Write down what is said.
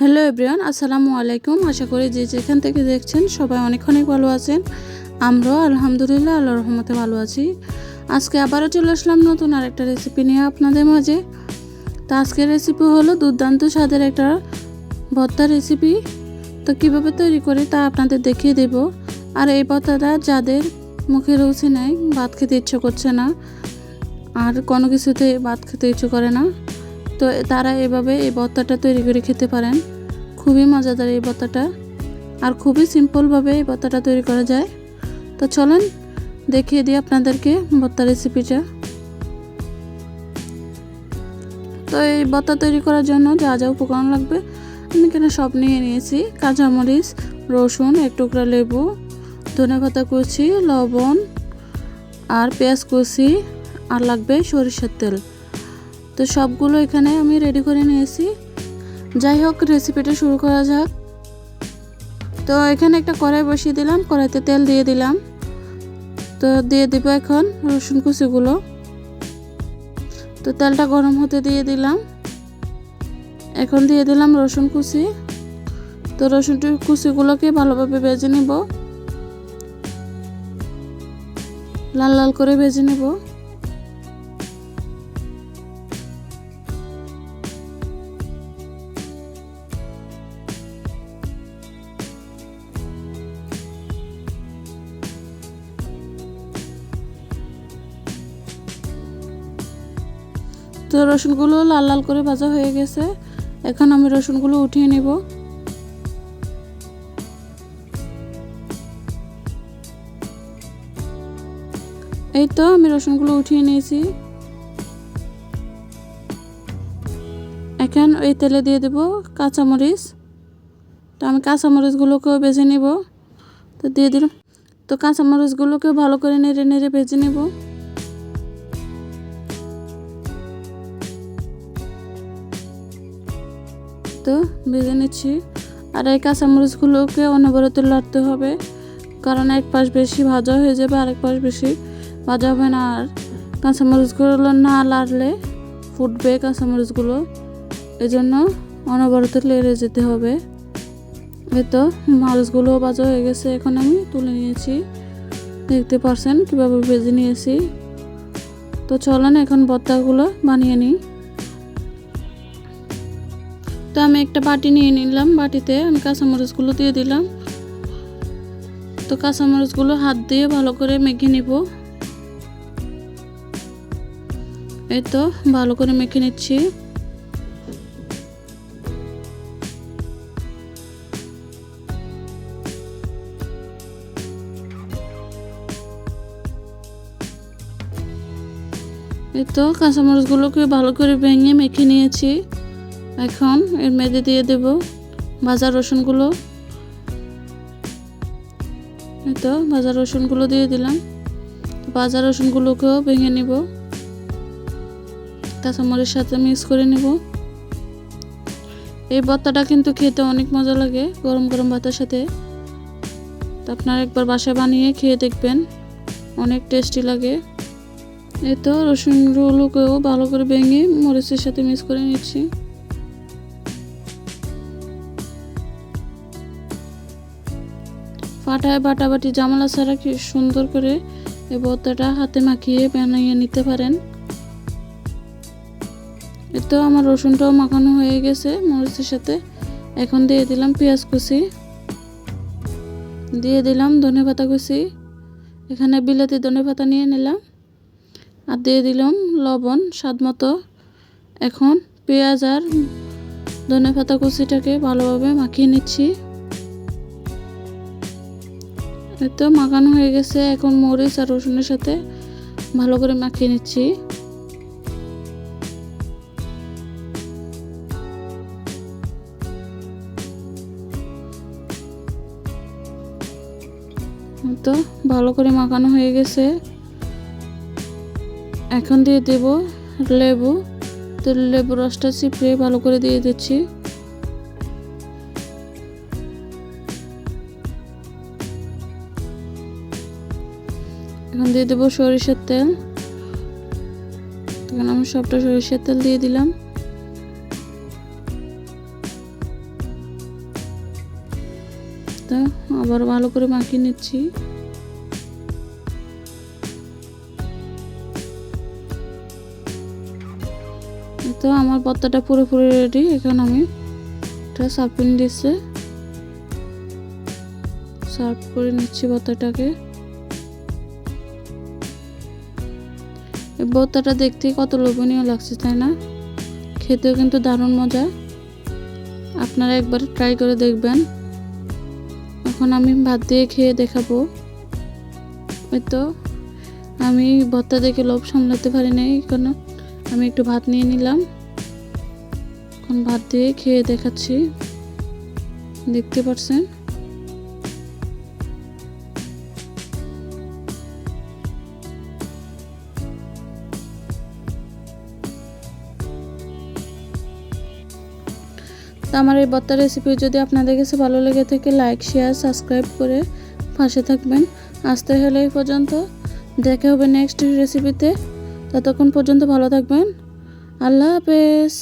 Hello everyone, আসসালামু আলাইকুম। আশা করি যে যেখান থেকে দেখছেন সবাই অনেক অনেক ভালো আছেন। আমরাও আলহামদুলিল্লাহ আল্লাহ রহমতে ভালো আছি। আজকে আবারও চলে আসলাম নতুন আরেকটা রেসিপি নিয়ে আপনাদের মাঝে। তো আজকের রেসিপি হলো দুর্দান্ত স্বাদের একটা ভর্তা রেসিপি তো কীভাবে তৈরি করি তা আপনাদের দেখিয়ে দেব। আর এই ভর্তাটা যাদের মুখে রুচি নেই, ভাত খেতে ইচ্ছে করছে না, আর কোনো কিছুতে ভাত খেতে ইচ্ছে করে না তো তারা এভাবে এই ভর্তাটা তৈরি করে খেতে পারেন। খুবই মজাদার এই ভর্তাটা আর খুবই সিম্পলভাবে এই ভর্তাটা তৈরি করা যায়। তো চলেন দেখিয়ে দিই আপনাদেরকে ভর্তা রেসিপিটা। তো এই ভর্তা তৈরি করার জন্য যা যা উপকরণ লাগবে আমি এখানে সব নিয়ে নিয়েছি। কাঁচামরিচ, রসুন, এক টুকরা লেবু, ধনে পাতা কুচি, লবণ আর পেঁয়াজ কুচি আর লাগবে সরিষার তেল। তো সবগুলো এখানে আমি রেডি করে নিয়েছি। যাই হোক রেসিপিটা শুরু করা যাক। তো এখানে একটা কড়াই বসিয়ে দিলাম, কড়াইতে তেল দিয়ে দিলাম। তো দিয়ে দিব এখন রসুন কুচিগুলো। তো তেলটা গরম হতে দিয়ে দিলাম। এখন দিয়ে দিলাম রসুন কুচি। তো রসুন কুচিগুলোকে ভালোভাবে ভেজে নেব। লাল লাল করে ভেজে নেব। তো রসুনগুলো লাল লাল করে ভাজা হয়ে গেছে। এখন আমি রসুনগুলো উঠিয়ে নেব। এই তো আমি রসুনগুলো উঠিয়ে নিয়েছি। এখন এই তেলে দিয়ে দেব কাঁচামরিচ। তো আমি কাঁচামরিচগুলোকেও বেজে নেব। তো দিয়ে দিলাম। তো কাঁচামরিচগুলোকেও ভালো করে নেড়ে নেড়ে ভেজে নেব। তো ভেজে নিচ্ছি। আর এই কাঁচামরিচগুলোকে অনবরত লড়তে হবে। কারণ এক পাশ বেশি ভাজা হয়ে যাবে আরেক পাশ বেশি ভাজা হবে না। আর কাঁচামরিচগুলো না লাড়লে ফুটবে কাঁচামরিচগুলো। জন্য অনবরত লেড়ে যেতে হবে। এই তো মাছগুলো ভাজা হয়ে গেছে। এখন আমি তুলে নিয়েছি। দেখতে পারছেন কীভাবে ভেজে নিয়েছি। তো চলেন এখন ভর্তাগুলো বানিয়ে নিই। তো আমি একটা বাটি নিয়ে নিলাম, বাটিতে আমি কাঁচামরিচগুলো দিয়ে দিলাম। তো কাঁচামরিচগুলো হাত দিয়ে ভালো করে মেখে নিব। এই তো ভালো করে মেখে নিচ্ছি। এই তো কাঁচামরিচগুলোকে ভালো করে ভেঙে মেখে নিয়েছি। এখন এর মেঝে দিয়ে দেব ভাজা রসুনগুলো। তো, ভাজা রসুনগুলো দিয়ে দিলাম। ভাজা রসুনগুলোকেও ভেঙে নিব। কাঁচামরিচের সাথে মিক্স করে নিব। এই ভর্তাটা কিন্তু খেতে অনেক মজা লাগে গরম গরম ভাতের সাথে। তো আপনারা একবার বাসা বানিয়ে খেয়ে দেখবেন, অনেক টেস্টি লাগে। এই তো, রসুনগুলোকেও ভালো করে ভেঙে মরিচের সাথে মিক্স করে নিচ্ছি। পাটায় বাটাবাটি জামালা ছাড়া কি সুন্দর করে এই ভর্তাটা হাতে মাখিয়ে বানিয়ে নিতে পারেন? এতো আমার রসুনটাও মাখানো হয়ে গেছে, মরিচের সাথে। এখন দিয়ে দিলাম পেঁয়াজ কুচি। দিয়ে দিলাম ধনে পাতা কুচি। এখানে বিলাতি ধনে পাতা নিয়ে নিলাম। আর দিয়ে দিলাম লবণ স্বাদ মতো। এখন পেঁয়াজ আর ধনে পাতা কুচিটাকে ভালোভাবে মাখিয়ে নিচ্ছি। তো মাখানো হয়ে গেছে, এখন মরিচ আর রসুনের সাথে ভালো করে মাখিয়ে নিচ্ছি। তো ভালো করে মাখানো হয়ে গেছে। এখন দিয়ে দেব লেবু। তো লেবু রসটা চিপড়ে ভালো করে দিয়ে দিচ্ছি। এখন দিয়ে দেবো সরিষার তেল। তখন আমি সবটা সরিষার তেল দিয়ে দিলাম। আবার ভালো করে মাখিয়ে নিচ্ছি। তো আমার ভর্তাটা পুরোপুরি রেডি এখন আমি এটা সার্ফিং দিচ্ছে সার্ভ করে নিচ্ছি ভর্তাটাকে ভর্তাটা দেখতে কত লোভনীয় লাগছে, তাই না? খেতেও কিন্তু দারুণ মজা। আপনারা একবার ট্রাই করে দেখবেন। এখন আমি ভাত দিয়ে খেয়ে দেখাবো। তো, আমি ভর্তা দেখে লোভ সামলাতে পারি নাই কারণ আমি একটু ভাত নিয়ে নিলাম। এখন ভাত দিয়ে খেয়ে দেখাচ্ছি। দেখতে পাচ্ছেন তো আমার এই বর্তার রেসিপি যদি আপনাদের কাছে ভালো লেগে থাকে লাইক শেয়ার সাবস্ক্রাইব করে পাশে থাকবেন। আসতে হলে এই পর্যন্ত। দেখা হবে নেক্সট রেসিপিতে ততক্ষণ পর্যন্ত ভালো থাকবেন। আল্লাহ হাফেজ।